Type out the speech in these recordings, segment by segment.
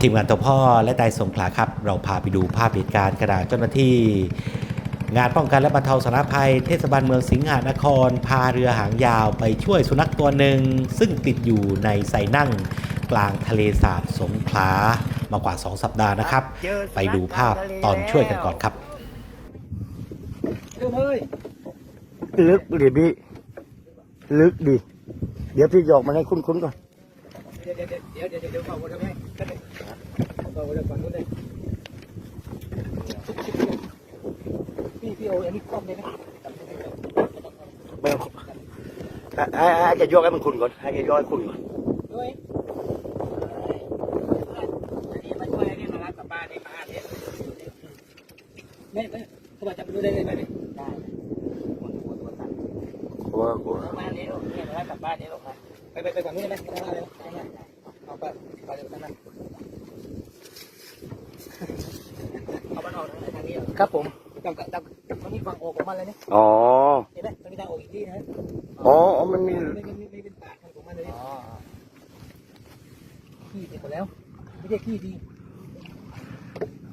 ทีมงานตัวพ่อและนายสงขลาครับ เราพาไปดูภาพเหตุการณ์ขณะเจ้าหน้าที่ งานป้องกันและบรรเทาสาธารณภัย เทศบาลเมืองสิงหานคร พาเรือหางยาวไปช่วยสุนัขตัวหนึ่ง ซึ่งติดอยู่ในไซนั่ง กลางทะเลสาบสงขลามากว่า 2 สัปดาห์นะครับ ไปดูภาพตอนช่วยกันก่อนครับเร็วเลยลึกดิพี่ลึกดิเดี๋ยวพี่หยอกมันให้คุ้นๆก่อน ดี๋ยวเดี๋ยวเดี๋ยวเดี๋ยวเดี๋ยวเข้าคนให้เข้าคนทำฝั่งนู้นเลยพี่พี่โอ้อันนี้ครอบเลยนะไม่เอาอะอะอะจะโยกให้มันคุ้นก่อนให้จะโยกให้คุ้นก่อนด้วยนนี้มาช่วยอันนี้มารับกับบ้านนี่มาอาเนี่ยไม่ไม่เขาบอกจับดูได้เลยไหมได้คนตัตวสั่นกลัวกลัวมาเนี้ยลูกเนี่ยมารับกลับบ้านเนี่ยลูกค่ะ ไปไปไปฝั่งนู้นได้ไหมไปทางไหนเลยเอาไปไปเลยทางนั้นเอามันออกทางไหนทางนี้เหรอครับผมต้องต้องต้องมีฝั่งออกของมันเลยเนี่ยอ๋อ เห็นไหมมันมีทางออกอีกที่นะอ๋ออ๋อมันมี ไม่ไม่ไม่เป็นปากของมันเลยขี้เสร็จหมดแล้ว ไม่ใช่ขี้ดี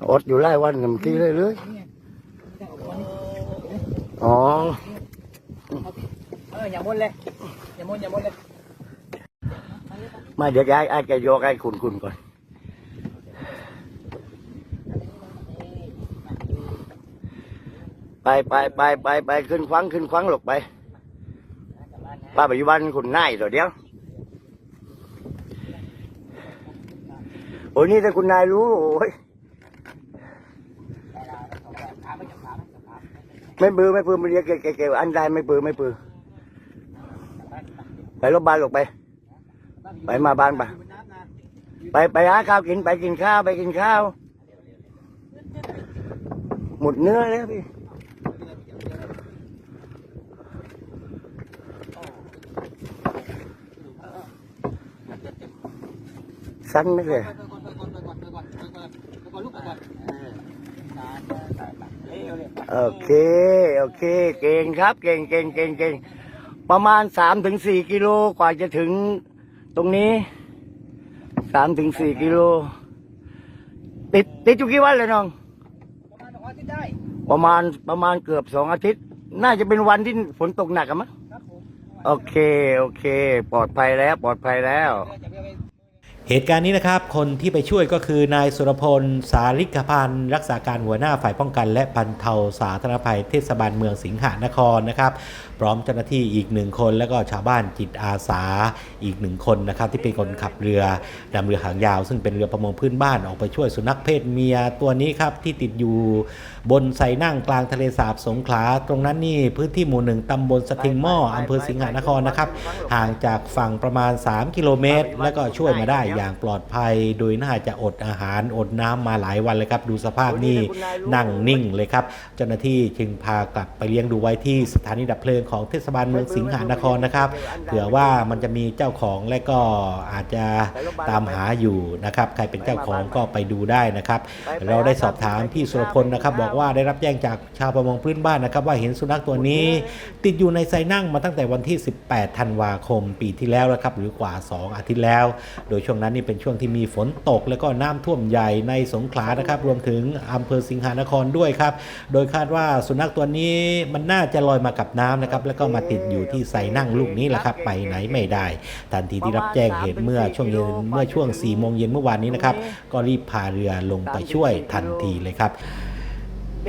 อดอยู่ไล่วันหนึ่งทีเลยเลยนี่ไงมีทางออกของมันนี่อ๋อ เอออย่ามุนเลยอย่ามุนอย่ามุนเลย ไม่เดี๋ยวจะให้ให้จะโยกให้คุ้นๆก่อนไปไปไปไปไปขึ้นควังขึ้นควังหลบไปป้าปัจจุบันคุณนายตัวเดียวโอ้ยนี่ถ้าคุณนายรู้โอ้ยไม่ปือไม่ปือมันเรียกเก๋เก๋อันใดไม่ปือไม่ปือไปรถบ้านหลบไป ไปมาบ้านไปไปไปหาข้าวกินไปกินข้าวไปกินข้าว หมดเนื้อแล้วพี่สั้นไม่เลยโอเค โอเค เก่งครับ เก่งเก่งเก่งเก่งประมาณสามถึงสี่กิโลกว่าจะถึง ตรงนี้สามถึงสี่กิโล ติดติดอยู่กี่วันเลยน้องประมาณประมาณเกือบสองอาทิตย์ น่าจะเป็นวันที่ฝนตกหนักอะมั้งโอเค โอเค ปลอดภัยแล้ว ปลอดภัยแล้วเหตุการณ์นี้นะครับ คนที่ไปช่วยก็คือนายสุรพล สาริกพันธ์รักษาการหัวหน้าฝ่ายป้องกัน และบรรเทาสาธารณภัยเทศบาลเมืองสิงหานครนะครับพร้อมเจ้าหน้าที่อีกหนึ่งคน แล้วก็ชาวบ้านจิตอาสาอีกหนึ่งคนนะครับที่เป็นคนขับเรือนำเรือหางยาว ซึ่งเป็นเรือประมงพื้นบ้านออกไปช่วยสุนัขเพศเมียตัวนี้ครับที่ติดอยู่บนไซนั่งกลางทะเลสาบสงขลาตรงนั้นนี่พื้นที่หมู่หนึ่งตำบลสะทิงหม้ออำเภอสิงหานครนะครับห่างจากฝั่งประมาณ 3 กิโลเมตร แล้วก็ช่วยมาได้อย่างปลอดภัย โดยน่าจะอดอาหารอดน้ำมาหลายวันเลยครับ ดูสภาพนี่นั่งนิ่งเลยครับ เจ้าหน้าที่จึงพากลับไปเลี้ยงดูไว้ที่สถานีดับเพลิงของเทศบาลเมืองสิงหานครนะครับ เผื่อว่ามันจะมีเจ้าของและก็อาจจะตามหาอยู่นะครับ ใครเป็นเจ้าของก็ไปดูได้นะครับ เราได้สอบถามพี่สุรพลนะครับ บอกว่าได้รับแจ้งจากชาวประมงพื้นบ้านนะครับ ว่าเห็นสุนัขตัวนี้ ติดอยู่ในไซนั่งมาตั้งแต่วันที่ 18 ธันวาคมปีที่แล้วแล้วครับ หรือกว่า 2 อาทิตย์แล้ว โดยช่วงนั้นนี่เป็นช่วงที่มีฝนตก แล้วก็น้ำท่วมใหญ่ในสงขลานะครับ รวมถึงอำเภอสิงหานครด้วยครับ โดยคาดว่าสุนัขตัวนี้มันน่าจะลอยมากับน้ำนะครับแล้วก็มาติดอยู่ที่ไซนั่งลูกนี้แหละครับไปไหนไม่ได้ ทันทีที่รับแจ้งเหตุเมื่อช่วงเย็นเมื่อช่วง4โมงเย็นเมื่อวานนี้นะครับก็รีบพาเรือลงไปช่วยทันทีเลยครับ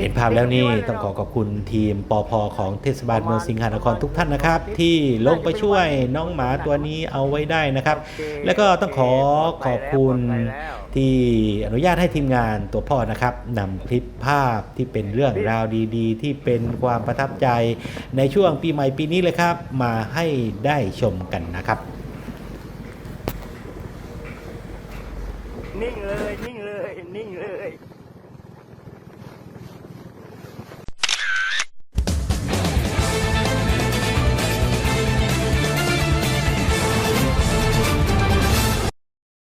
เห็นภาพแล้วนี่ต้องขอขอบคุณทีมปอพของเทศบาลเมืองสิงหานครทุกท่านนะครับ ที่ลงไปช่วยน้องหมาตัวนี้เอาไว้ได้นะครับ แล้วก็ต้องขอขอบคุณ ที่อนุญาตให้ทีมงานตัวพ่อนะครับนำคลิปภาพที่เป็นเรื่องราวดีๆ ที่เป็นความประทับใจในช่วงปีใหม่ปีนี้เลยครับ มาให้ได้ชมกันนะครับ นิ่งเลย นิ่งเลย นิ่งเลย